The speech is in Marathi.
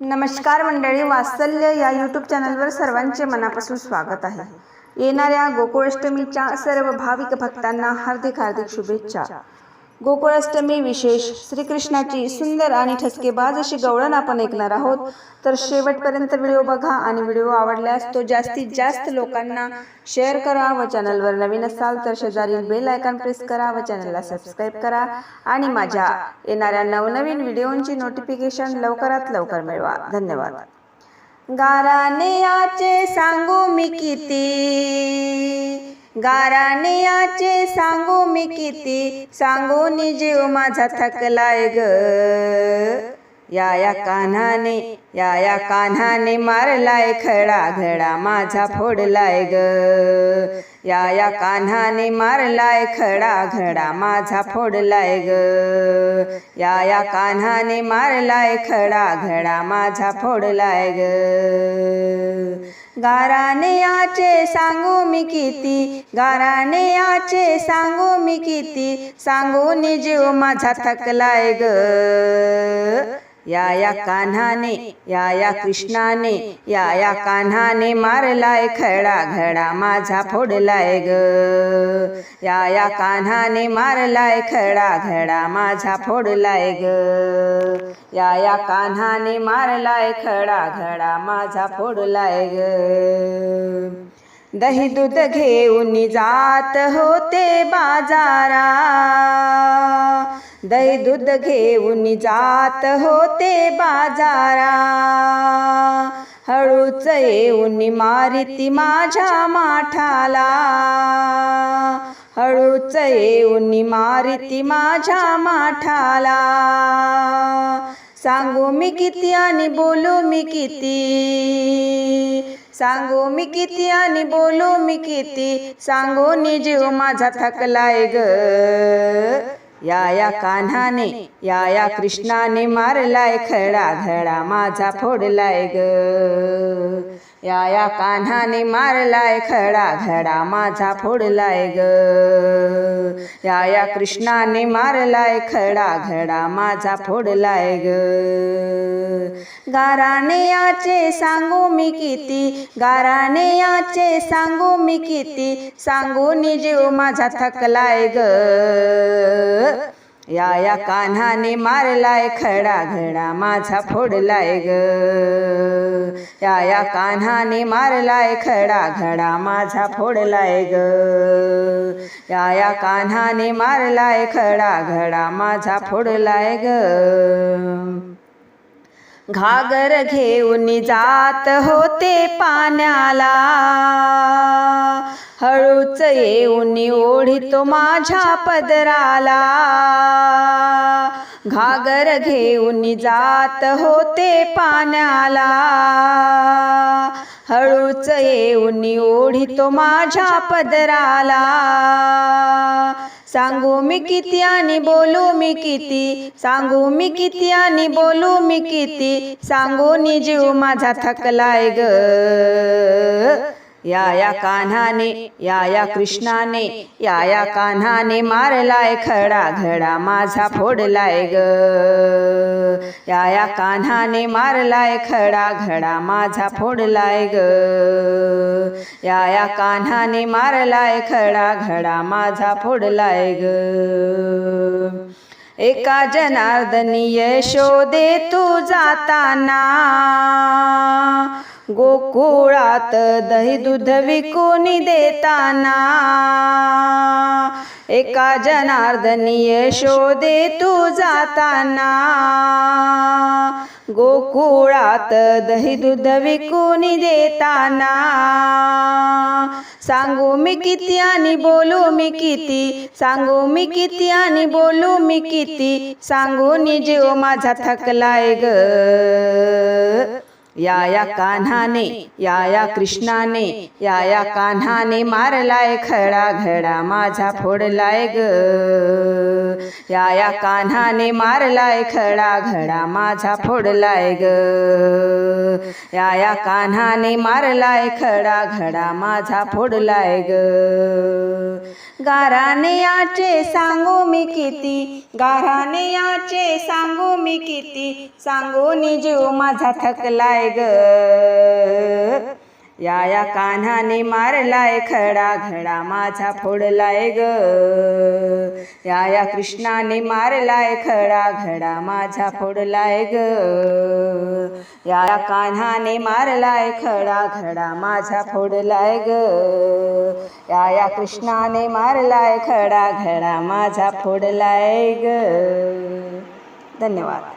नमस्कार मंडळी वात्सल्य या यूट्यूब चॅनलवर सर्वांचे मनापासून स्वागत आहे. येणाऱ्या गोकुळाष्टमीच्या सर्व भाविक भक्तांना हार्दिक हार्दिक शुभेच्छा. गोकुळाष्टमी विशेष श्रीकृष्णाची सुंदर आणि ठसकेबाज अशी गवळण आपण ऐकणार आहोत. तर शेवटपर्यंत व्हिडिओ बघा आणि व्हिडिओ आवडल्यास तो जास्तीत जास्त लोकांना शेअर करा व चॅनलवर नवीन असाल तर शेजारील बेल आयकॉन प्रेस करा व चॅनलला सबस्क्राईब करा आणि माझ्या येणाऱ्या नवनवीन व्हिडिओंची नोटिफिकेशन लवकरात लवकर मिळवा. धन्यवाद. गाराने याचे सांगू मी किती? गाराने याचे सांगू मी किती? सांगून जीव माझा थकलाय ग. या या कान्हाने या या कान्हाने मारलाय खडा घडा माझा फोडलाय ग. या या कान्हाने मारलाय खडा घडा माझा फोडलाय ग. या या कान्हाने मारलाय खडा घडा माझा फोडलाय ग. गारान्याचे सांगू मी किती? गाराणेयाचे सांगू मी किती? सांगून जीव माझा थकलाय ग. या या कान्हाने या या कृष्णाने या या कान्हाने मारलाय खडा घडा माझा फोडलाय ग या या कान्हाने मारलाय खडा घडा माझा फोडलाय ग या या कान्हाने मारलाय खडा घडा माझा फोडलाय ग दही दूध घेऊन जात होते बाजारा. दही दूध घेऊन जात होते बाजारा. हळूच येऊन मारिती माझ्या माठाला. हळूच येऊन मारिती माझ्या माठाला. सांगू मी किती आणि बोलू मी किती. सांगो मी किती आणि बोलू मी किती? सांगून जीव माझा थकलाय ग. या या कान्हाने या या कृष्णाने मारलाय खडा घडा माझा फोडलाय ग. या या कान्हाने मारलाय खडा घडा माझा फोडलाय ग. या या कृष्णाने मारलाय खडा घडा माझा फोडलाय ग. गाराने याचे सांगू मी किती गाराने याचे सांगू मी किती सांगून जीव माझा थकलाय ग. या या कान्हाने मारलाय खडा घडा माझा फोडलाय ग. या या कान्हाने मारलाय खडा घडा माझा फोडलाय ग. या या कान्हाने मारलाय खडा घडा माझा फोडलाय ग. घागर घेऊन जात होते पाण्याला. हळूच येऊन ओढितो माझ्या पदराला. घागर घेऊन जात होते पाण्याला. हळूच येऊन ओढितो माझ्या पदराला. सांगू मी किती आणि बोलू मी किती? सांगू मी किती आणि बोलू मी किती? सांगून जीव माझा थकलाय ग. या या कान्हाने या या कृष्णाने या या कान्हाने मारलाय खडा घडा माझा फोडलाय ग या या कान्हाने मारलाय खडा घडा माझा फोडलाय ग या या कान्हाने मारलाय खडा घडा माझा फोडलाय ग एका जनार्दनी यशोदे तू जाताना. गोकुळात दही दूध विकून देताना. एका जनार्दनीय शोधे तू जाताना. गोकुळात दही दूध विकून देताना. सांगू मी किती आणि बोलू मी किती. सांगू मी किती आणि बोलू मी किती. सांगून जीव माझा थकलाय ग. या या कान्हाने या या कृष्णाने या या कान्हाने मारलाय खडा घडा माझा फोडलाय ग. या या कान्हाने मारलाय खडा घडा माझा फोडलाय ग. या या कान्हाने मारलाय खडा घडा माझा फोडलाय ग. गाराने याचे सांगू मी किती गाराने याचे सांगू मी किती सांगून जीव माझा थकलाय ग. या या कान्हाने मारलाय खडा घडा माझा फोडलाय ग. या या कृष्णाने मारलाय खडा घडा माझा फोडलाय ग. या या कान्हाने मारलाय खडा घडा माझा फोडलाय ग. या या कृष्णाने मारलाय खडा घडा माझा फोडलाय ग. धन्यवाद.